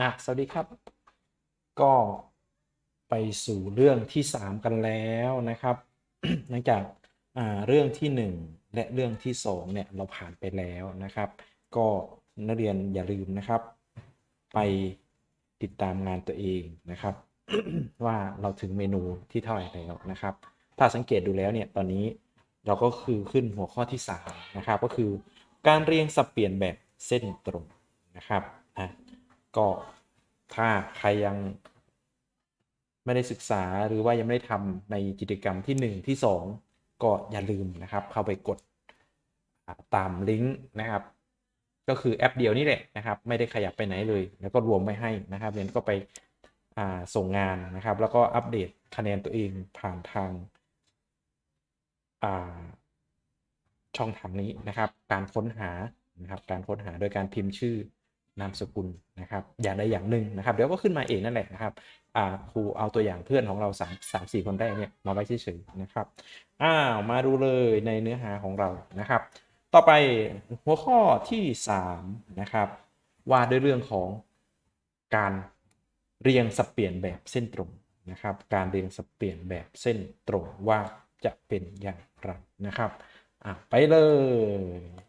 นะสวัสดีครับ ก็ไปสู่เรื่องที่ 3 กันแล้วนะครับ หลังจากเรื่องที่ 1 และเรื่องที่2เนี่ยเราผ่านไปแล้วนะครับ ก็นักเรียนอย่าลืมนะครับ ไปติดตามงานตัวเองนะครับ ว่าเราถึงเมนูที่เท่าไหร่แล้วนะครับ ถ้าสังเกตดูแล้วเนี่ยตอนนี้เราก็คือขึ้นหัวข้อที่ 3 นะครับ ก็คือการเรียงสับเปลี่ยนแบบเส้นตรงนะครับ ก็ถ้าใครยังไม่ได้ศึกษาหรือว่ายังไม่ได้ทำในกิจกรรมที่ 1 ที่ 2 ก็อย่าลืมนะครับ เข้าไปกดตามลิงก์นะครับ ก็คือแอปเดียวนี่แหละนะครับ ไม่ได้ขยับไปไหนเลย แล้วก็รวมไว้ให้นะครับเรียนก็ไปส่งงานนะครับ แล้วก็อัปเดตคะแนนตัวเองผ่านทางาช่องทางนี้นะครับ การค้นหานะครับ การค้นหาโดยการพิมพ์ชื่อ นามสกุลนะครับอย่างใดอย่างหนึ่งนะครับ เดี๋ยวก็ขึ้นมาเองนั่นแหละนะครับครูเอาตัวอย่างเพื่อนของเรา3 3 4 คนแรกเนี่ยมาไว้เฉยๆนะครับอ้าวมาดูเลยในเนื้อหาของเรานะครับ ต่อไปหัวข้อที่ 3 นะครับว่าด้วยเรื่องของการเรียงสับเปลี่ยนแบบเส้นตรงนะครับ การเรียงสับเปลี่ยนแบบเส้นตรงว่าจะเป็นอย่างไรนะครับไปเลย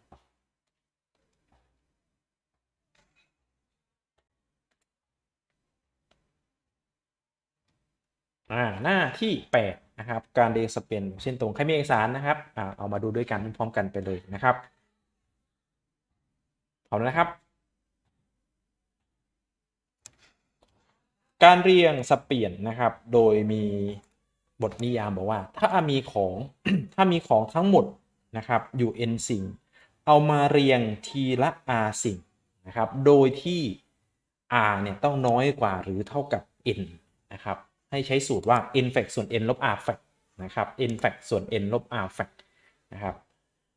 อ่าหน้าที่8นะครับการเรียงสเปนเส้นตรงใครมีเอกสารนะครับอ่าเอามาดูด้วยกันพร้อมกันไปเลยนะครับพร้อมแล้วนะครับ การเรียงสเปลี่ยนนะครับ โดยมีบทนิยามบอกว่า ถ้ามีของถ้ามีของทั้งหมดนะครับอยู่ n สิ่ง เอามาเรียงทีละ r สิ่งนะครับ โดยที่ r เนี่ยต้องน้อยกว่าหรือเท่ากับ n นะครับ ให้ใช้สูตรว่า n fact ส่วน n ลบ r fact นะครับ n fact ส่วน n ลบ r fact นะครับ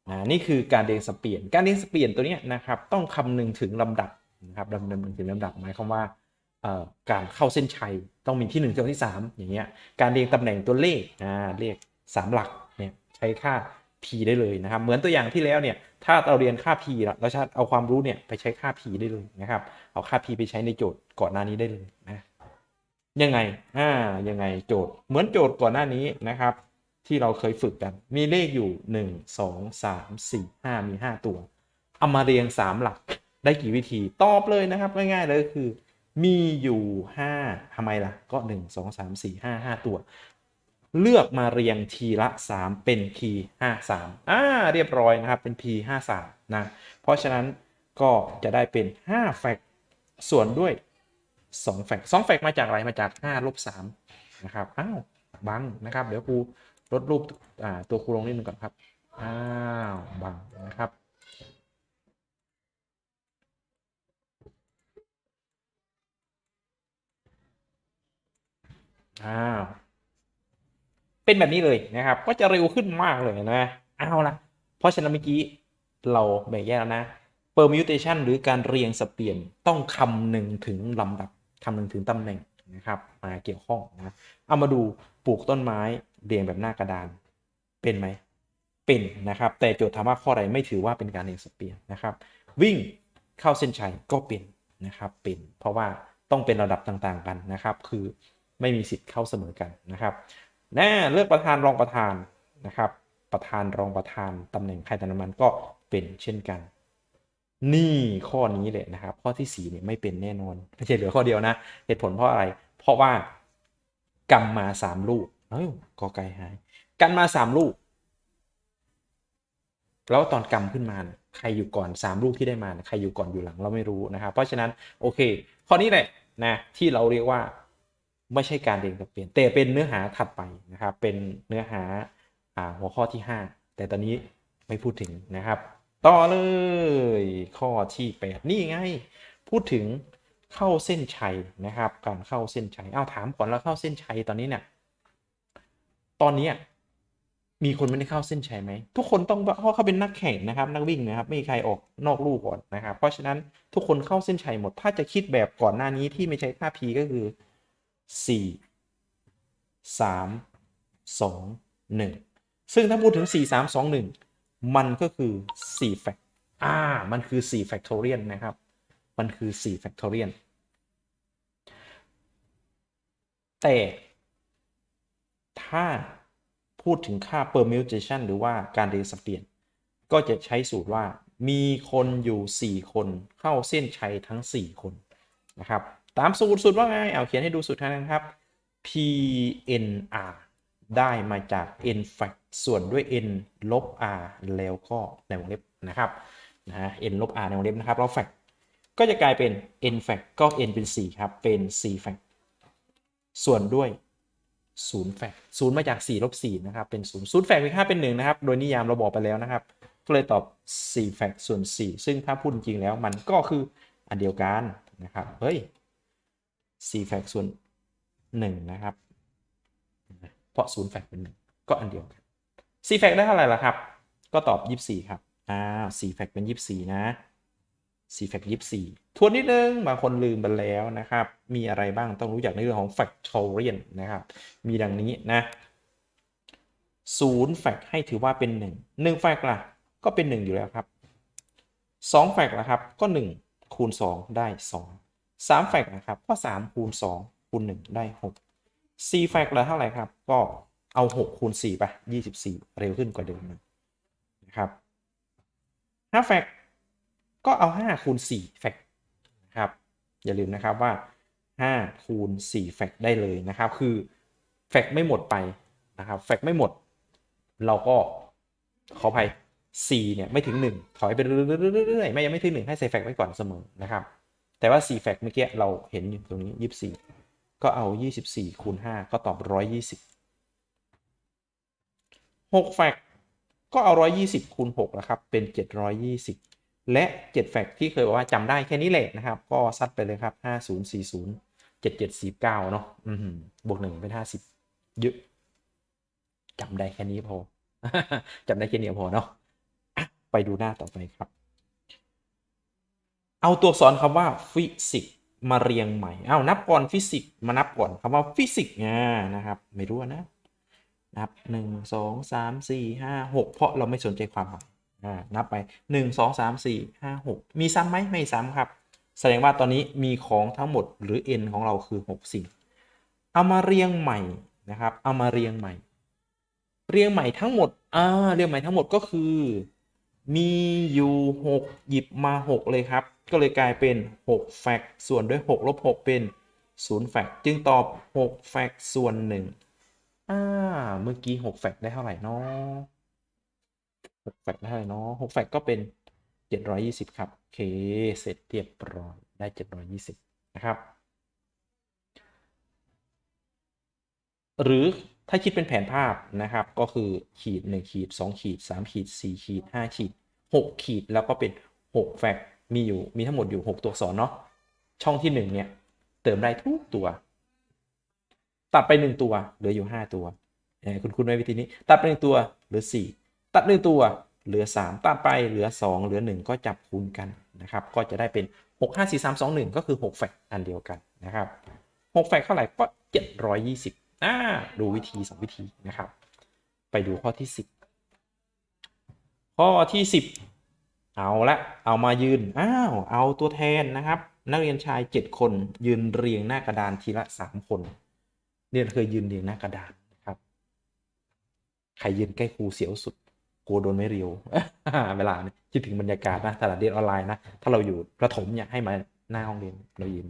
อ่านี่คือการเรียงสับเปลี่ยน การเรียงสับเปลี่ยนตัวเนี้ยนะครับต้องคำนึงถึงลำดับนะครับดำเนินถึงลำดับหมายความว่าเอ่อการเข้าเส้นชัยต้องมีที่1ที่2ที่ 3 อย่างเงี้ยการเรียงตำแหน่งตัวเลขอ่าเลข3 หลักเนี่ยใช้ค่า p ได้เลยนะครับเหมือนตัวอย่างที่แล้วเนี่ยถ้าเราเรียนค่า p แล้วเราจะเอาความรู้เนี่ยไปใช้ค่า p ได้เลยนะครับเอาค่า p ไปใช้ในโจทย์ก่อนหน้านี้ได้เลยนะ ยังไงอ่ายังไงโจทย์เหมือนโจทย์ก่อนหน้านี้นะครับ ที่เราเคยฝึกกัน มีเลขอยู่ 1 2 3 4 5 มี 5 ตัว เอามาเรียง 3 หลักได้กี่วิธี ตอบเลยนะครับ ง่ายๆเลยคือ มีอยู่ 5ทำไมล่ะ ก็ 1 2 3 4 5 5 ตัว เลือกมาเรียงทีละ 3 เป็น p 5 3อ่าเรียบร้อยนะครับ เป็น p 5 3นะ เพราะฉะนั้นก็จะได้เป็น 5 แฟกต์ส่วนด้วย 2แฟกต์2แฟกมาจากอะไรมาจาก5ลบ3นะครับอ้าวบังนะครับ เดี๋ยวครูลดรูปตัวครูลงนิดนึงก่อนครับอ้าวบังนะครับอ้าวเป็นแบบนี้เลยนะครับ ก็จะเร็วขึ้นมากเลยนะเอาละเพราะฉะนั้นเมื่อกี้เราแบ่งแยกแล้วนะ permutation หรือการเรียงสับเปลี่ยนต้องคำหนึ่งถึงลำดับ คำหนึ่งถึงตำแหน่งนะครับมาเกี่ยวข้องนะเอามาดูปลูกต้นไม้เรียงแบบหน้ากระดานเป็นไหมเป็นนะครับ แต่โจทย์ถามว่าข้อใดไม่ถือว่าเป็นการเรียงสเปลี่ยนนะครับ วิ่งเข้าเส้นชัยก็เป็นนะครับเป็น เพราะว่าต้องเป็นระดับต่างๆกันนะครับ คือไม่มีสิทธิ์เข้าเสมอกันนะครับแน่เลือกประธานรองประธานนะครับ ประธานรองประธานตำแหน่งใครตำแหน่งมันก็เป็นเช่นกัน นี่ข้อนี้เลยนะครับ ข้อที่ 4เนี่ยไม่เป็นแน่นอนไม่ใช่เหลือข้อเดียวนะ เหตุผลเพราะอะไร เพราะว่ากำมมา3ลูกเอ้ยกอไก่หายกันมา3ลูก แล้วตอนกำขึ้นมาเนี่ยใครอยู่ก่อน3ลูกที่ได้มา ใครอยู่ก่อนอยู่หลังเราไม่รู้นะครับ เพราะฉะนั้นโอเค ข้อนี้แหละนะที่เราเรียกว่าไม่ใช่การเรียงสับเปลี่ยน แต่เป็นเนื้อหาถัดไปนะครับ เป็นเนื้อหาอ่าหัวข้อที่ 5 แต่ตอนนี้ไม่พูดถึงนะครับ ต่อเลย ข้อที่ 8 นี่ไง พูดถึงเข้าเส้นชัยนะครับ การเข้าเส้นชัยเอาถามก่อนแล้วเข้าเส้นชัยตอนนี้เนี่ยตอนนี้มีคนไม่ได้เข้าเส้นชัยไหมทุกคนต้องเพราะเขาเป็นนักแข่งนะครับ นักวิ่งนะครับ ไม่มีใครออกนอกลู่ก่อนนะครับ เพราะฉะนั้นทุกคนเข้าเส้นชัยหมด ถ้าจะคิดแบบก่อนหน้านี้ที่ไม่ใช้ค่า p ก็คือ 4 3 2 1 ซึ่งถ้าพูดถึง 4 3 2 1 มันก็คือ4แฟกอ่า มันคือ4แฟกทอเรียนนะครับ มันคือ4แฟกทอเรียนแต่ถ้าพูดถึงค่า permutation หรือว่าการเรียงสับเปลี่ยน ก็จะใช้สูตรว่ามีคนอยู่ 4 คนเข้าเส้นชัยทั้ง 4 คนนะครับ ตามสูตรสูตรว่าไง เอาเขียนให้ดูสูตรทางนะครับ PNR ได้มาจาก n fact ส่วนด้วย n ลบ r แล้วก็ในวงเล็บนะครับนะ n ลบ r ในวงเล็บนะครับแล้ว fact ก็จะกลายเป็น n fact ก็ n เป็น 4 ครับ เป็น4 fact ส่วนด้วย0 fact 0มาจาก 4 ลบ 4 นะครับ เป็น 0 0 fact เป็นค่าเป็น 1 นะครับ โดยนิยามเราบอกไปแล้วนะครับ ก็เลยตอบ4 fact ส่วน 4 ซึ่งถ้าพูดจริงแล้วมันก็คืออันเดียวกันนะครับ เฮ้ย4 fact ส่วน 1 นะครับ เพราะ0 fact เป็น 1 ก็อันเดียวกัน 4 fact ได้เท่าไหร่ล่ะครับ ก็ตอบ 24 ครับ อ้าว4 fact เป็น 24 นะ4 fact 24 ทวนนิดนึง บางคนลืมไปแล้วนะครับ มีอะไรบ้างต้องรู้จักในเรื่องของ factorial นะครับ มีดังนี้นะ0 fact ให้ถือว่าเป็น 1 1 fact ล่ะ ก็เป็น 1 อยู่แล้วครับ2 fact ล่ะครับ ก็ 1 คูณ 2 ได้ 2 3 fact นะครับ ก็ 3 คูณ 2 คูณ 1 ได้ 6 4 fact ละเท่าไหร่ครับ ก็ เอา6คูณ4ไป24เร็วขึ้นกว่าเดิมนะครับ5 fact ก็เอา5คูณ4แฟกนะครับอย่าลืมนะครับว่า5คูณ4แฟกได้เลยนะครับ คือแฟกไม่หมดไปนะครับแฟกไม่หมด เราก็ขออภัย4เนี่ยไม่ถึง 1 ถอยไปเรื่อยๆไม่ยังไม่ถึง 1 ให้ใส่แฟกไว้ก่อนเสมอนะครับ แต่ว่า4แฟกเมื่อกี้เราเห็นอยู่ตรงนี้ 24 ก็เอา 24คูณ5ก็ตอบ 120 6 แฟกต์ก็เอา 120คูณ6นะครับ เป็น 720 และ 7 แฟกต์ที่เคยบอกว่าจำได้แค่นี้แหละนะครับ ก็ซัดไปเลยครับ 5040 7749 เนาะบวกหนึ่งเป็น 50 เยอะจำได้แค่นี้พอจำได้แค่นี้พอเนาะไปดูหน้าต่อไปครับ เอาตัวอักษรคำว่าฟิสิกมาเรียงใหม่ เอานับก่อนฟิสิกมานับก่อนคำว่าฟิสิกอ่านะครับ ไม่รู้นะ นับ 1 2 3 4 5 6 เพราะเราไม่สนใจความหมายนับไป 1 2 3 4 5 6 มีซ้ำไหมไม่ซ้ำครับ แสดงว่าตอนนี้มีของทั้งหมดหรือ n ของเราคือ 6 สิ่ง เอามาเรียงใหม่นะครับ เอามาเรียงใหม่ เรียงใหม่ทั้งหมดอ่าเรียงใหม่ทั้งหมดก็คือ มีอยู่ 6 หยิบมา 6 เลยครับ ก็เลยกลายเป็น6แฟกต์ส่วนด้วย6ลบ6เป็น0แฟกต์จึงตอบ6แฟกต์ส่วน1 อ่า เมื่อกี้6แฟกได้เท่าไหร่เนาะ6แฟกได้เท่าไหร่เนาะ6แฟกก็เป็น720ครับ โอเค เสร็จเรียบร้อยได้720นะครับ หรือถ้าคิดเป็นแผนภาพนะครับ ก็คือขีด1ขีด2ขีด3ขีด4ขีด5ขีด6ขีดแล้วก็เป็น6แฟกมีอยู่มีทั้งหมดอยู่6ตัวอักษรเนาะช่องที่1เนี่ย เติมได้ทุกตัว ตัดไป1ตัวเหลืออยู่5ตัวเออคุณคุณในวิธีนี้ ตัดไป1ตัวเหลือ4ตัด1ตัวเหลือ 3 ตัดไปเหลือ 2 เหลือ 1 ก็จับคูณกันนะครับ ก็จะได้เป็น 6 5 4 3 2 1 ก็คือ 6 แฟกอันเดียวกันนะครับ 6 แฟกเท่าไหร่ก็ 720อ่าดูวิธี 2 วิธีนะครับ ไปดูข้อที่ 10 ข้อที่ 10 เอาละ เอามายืน อ้าว เอาตัวแทนนะครับ นักเรียนชาย 7 คนยืนเรียงหน้ากระดานทีละ 3 คน เรียเคยยืนเรียงหน้ากระดานนะครับ ใครยืนใกล้ครูเสียวสุดกลัวโดนไม่เรียวเวลาเนี่ยคิดถึงบรรยากาศนะถ้าเราเรียนออนไลน์นะถ้าเราอยู่ประถมเนี่ยให้มาหน้าห้องเรียนเรายืน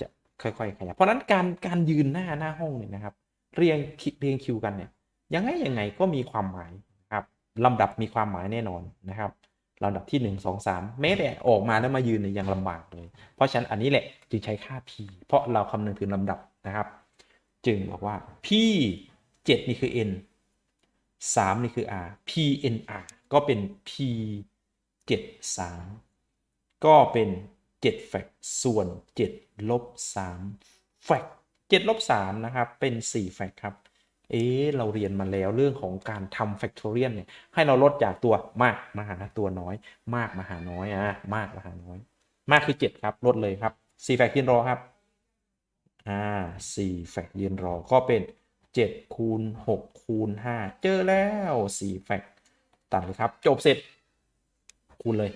จะค่อยๆขยับเพราะฉะนั้นการการยืนหน้าหน้าห้องเนี่ยนะครับ เรียงเรียงคิวกันเนี่ยยังไงยังไงก็มีความหมายนะครับลำดับมีความหมายแน่นอนนะครับลำดับที่ 1 2 3 แม้แต่ออกมาแล้วมายืนเนี่ยยังลำบากเลย เพราะฉะนั้นอันนี้แหละจึงใช้ค่า p เพราะเราคำนึงถึงลำดับนะครับ จึงบอกว่า p 7นี่คือ n 3นี่คือ r p n r ก็เป็น p 7 3 ก็เป็น7แฟกส่วน7ลบ3แฟก7ลบ3นะครับ เป็น4แฟกครับ เอ๊ะเราเรียนมาแล้วเรื่องของการทำ factorial เนี่ย ให้เราลดจากตัวมากมาหาตัวน้อย มากมาหาน้อยอะมากมาหาน้อย มากคือ 7 ครับ ลดเลยครับ4แฟกยืนรอครับ อ่า4แฟกยืนรอก็เป็น 7 คูณ 6 คูณ 5 เจอแล้ว 4 แฟกตัดเลยครับ จบเสร็จ คูณเลย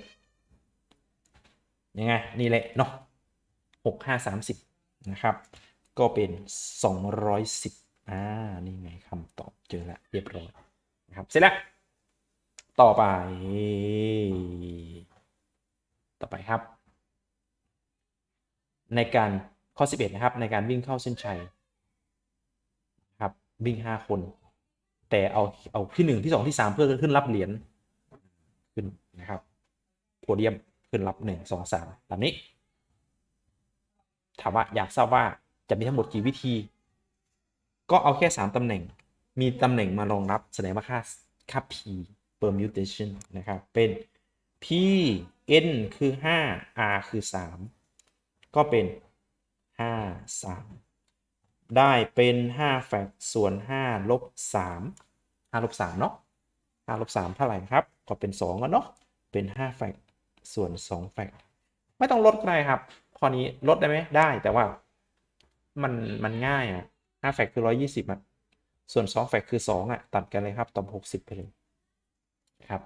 ยังไง นี่แหละเนาะ6 5 30 นะครับ ก็เป็น 210 อ่า นี่ไงคำตอบเจอแล้วเรียบร้อยนะครับ เสร็จแล้ว ต่อไป ต่อไปครับ ในการ ข้อ 11 นะครับ ในการวิ่งเข้าเส้นชัยครับวิ่ง 5 คน แต่เอาเอาที่ 1 ที่ 2 ที่ 3 เพื่อขึ้นรับเหรียญขึ้นนะครับโพเดียมขึ้นรับ 1 2 3แบบนี้ ถามว่าอยากทราบว่าจะมีทั้งหมดกี่วิธี ก็เอาแค่ 3 ตำแหน่ง มีตำแหน่งมารองรับแสดงว่าค่าค่า p permutation นะครับ เป็น p n คือ 5 r คือ 3 ก็เป็น 5 3ได้เป็น5แฟกส่วน5ลบ3 5ลบ3เนาะ5ลบ3เท่าไหร่ครับ ก็เป็น2กันเนาะเป็น5แฟกส่วน2แฟกไม่ต้องลดก็ได้ครับข้อนี้ลดได้ไหมได้แต่ว่ามันมันง่ายอะ5แฟกคือ120อะส่วน2แฟกคือ2อะตัดกันเลยครับตอบ60ไปเลยครับ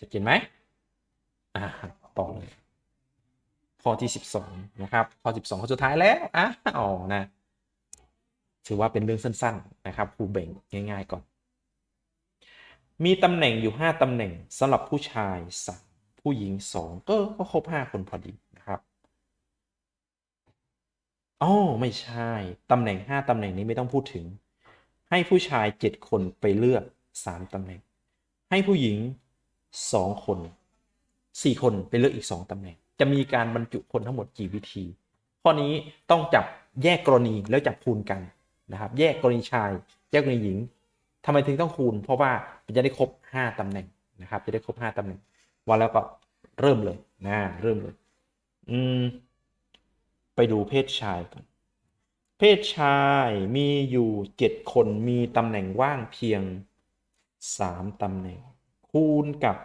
จะกินไหมอ่าต่อเลย ข้อที่ 12 นะครับ ข้อ 12 ข้อสุดท้ายแล้วอะอ๋อนะ ถือว่าเป็นเรื่องสั้นๆ นะครับครูเบ่งง่าย ๆ ก่อน มีตำแหน่งอยู่ 5ตำแหน่งสำหรับผู้ชาย3ผู้หญิง 2 ก็ก็ครบ 5 คนพอดีนะครับอ๋อไม่ใช่ตำแหน่ง 5ตำแหน่งนี้ไม่ต้องพูดถึง ให้ผู้ชาย 7 คนไปเลือก 3ตำแหน่ง ให้ผู้หญิง 2 คน 4 คนไปเลือกอีก 2ตำแหน่ง จะมีการบรรจุคนทั้งหมดกี่วิธี ข้อนี้ต้องจับแยกกรณีแล้วจับคูณกันนะครับ แยกกรณีชาย แยกกรณีหญิงทำไมถึงต้องคูณ เพราะว่าจะได้ครบ 5ตำแหน่งนะครับ จะได้ครบ 5ตำแหน่งวันแล้วก็เริ่มเลยนะเริ่มเลย อืม ไปดูเพศชายก่อน เพศชายมีอยู่7คนมีตำแหน่งว่างเพียง3ตำแหน่ง คูณกับ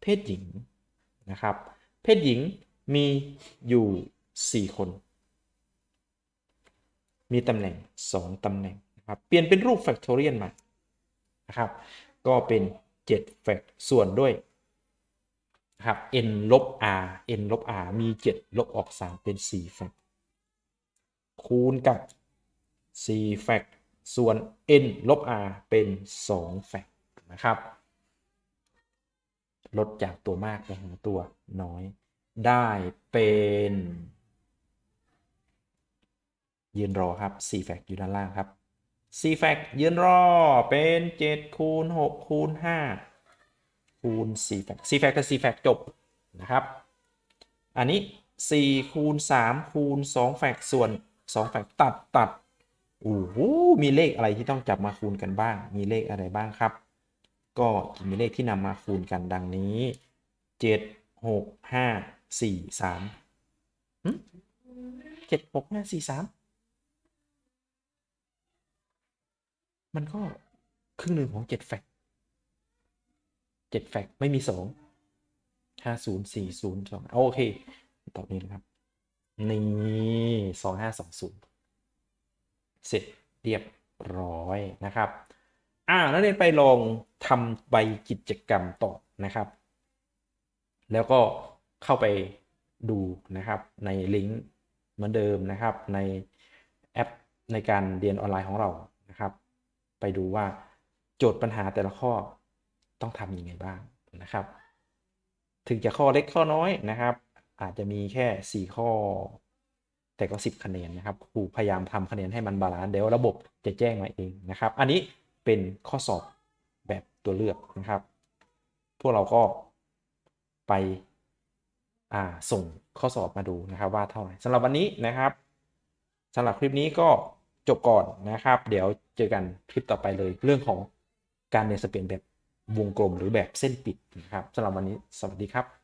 เพศหญิง นะครับ เพศหญิงมีอยู่ 4 คน มีตำแหน่ง 2ตำแหน่งนะครับ เปลี่ยนเป็นรูปแฟกทอเรียนมา นะครับ ก็เป็น7แฟกส่วนด้วยนะครับ n ลบ r n ลบ r มี 7 ลบออก 3 เป็น4แฟกคูณกับ4แฟกส่วน n ลบ r เป็น2แฟกนะครับ ลดจากตัวมากไปหาตัวน้อย ได้เป็นยืนรอครับ4แฟกอยู่ด้านล่างครับ4แฟกยืนรอเป็น7คูณ6คูณ5คูณ4แฟก4แฟกกับ4แฟกจบนะครับ อันนี้ 4 คูณ 3 คูณ2แฟกส่วน2แฟกตัดตัดโอ้โหมีเลขอะไรที่ต้องจับมาคูณกันบ้าง มีเลขอะไรบ้างครับ ก็มีเลขที่นำมาคูณกันดังนี้ 7 6 5 4 3เจ็ดหกห้าสี่สามมันก็ครึ่งหนึ่งของเจ็ดแฟกเจ็ดแฟกไม่มีสองห้าศูนย์สี่ศูนย์สองโอเคตอบนี้นะครับ นี่สองห้าสองศูนย์เสร็จเรียบร้อยนะครับ อ่านักเรียนไปลองทำใบกิจกรรมต่อนะครับ แล้วก็เข้าไปดูนะครับในลิงก์เหมือนเดิมนะครับในแอปในการเรียนออนไลน์ของเรานะครับ ไปดูว่าโจทย์ปัญหาแต่ละข้อต้องทำยังไงบ้างนะครับ ถึงจะข้อเล็กข้อน้อยนะครับ อาจจะมีแค่ 4 ข้อ แต่ก็ 10 คะแนนนะครับครูพยายามทำคะแนนให้มันบาลานซ์เดี๋ยวระบบจะแจ้งมาเองนะครับ อันนี้ เป็นข้อสอบแบบตัวเลือกนะครับ พวกเราก็ไปส่งข้อสอบมาดูนะครับว่าเท่าไหร่สำหรับวันนี้นะครับสำหรับคลิปนี้ก็จบก่อนนะครับ เดี๋ยวเจอกันคลิปต่อไปเลยเรื่องของการเรียนสเปนแบบวงกลมหรือแบบเส้นปิดนะครับสำหรับวันนี้สวัสดีครับ